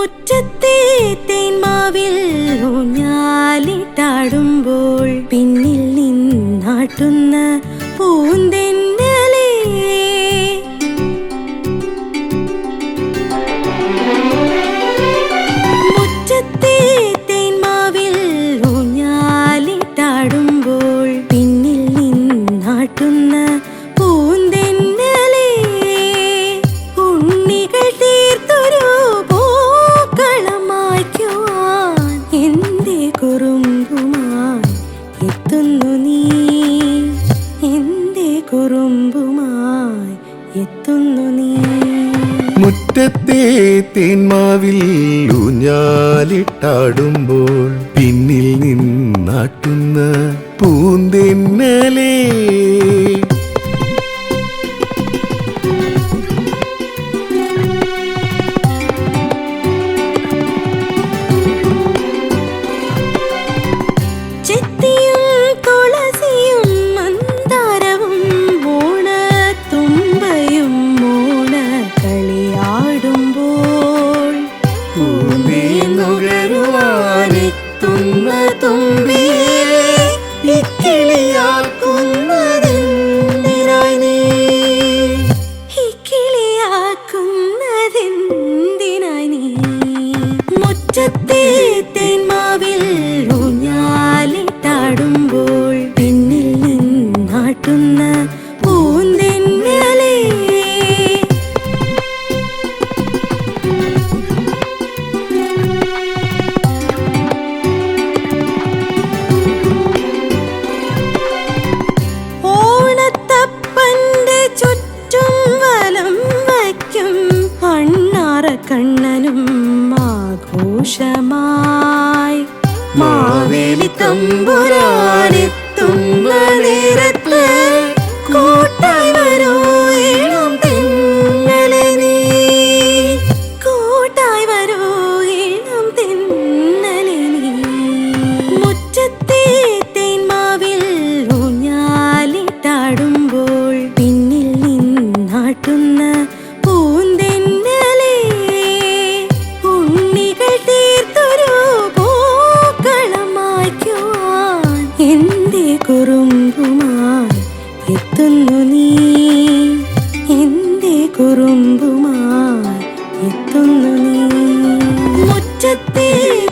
മുറ്റത്തെ തേന്മാവിൽ ഊഞ്ഞാലിട്ടാടുമ്പോൾ പിന്നിൽ നിന്നാട്ടുന്ന പൂന്തെന്നലേ എത്തുന്നു നീ. എന്റെ കുറുമ്പുമായി എത്തുന്നു നീ. മുറ്റത്തെ തേന്മാവിൽ ഊഞ്ഞാലിട്ടാടുമ്പോൾ പിന്നിൽ നിന്നാട്ടുന്ന പൂന്തെന്നലേ നിന്നാട്ടുന്ന പൂന്തെന്നലേ. മാവേലി തമ്പുരാനെത്തുന്ന കുറുമ്പുമായി എത്തുന്നു നീ മുറ്റത്തെ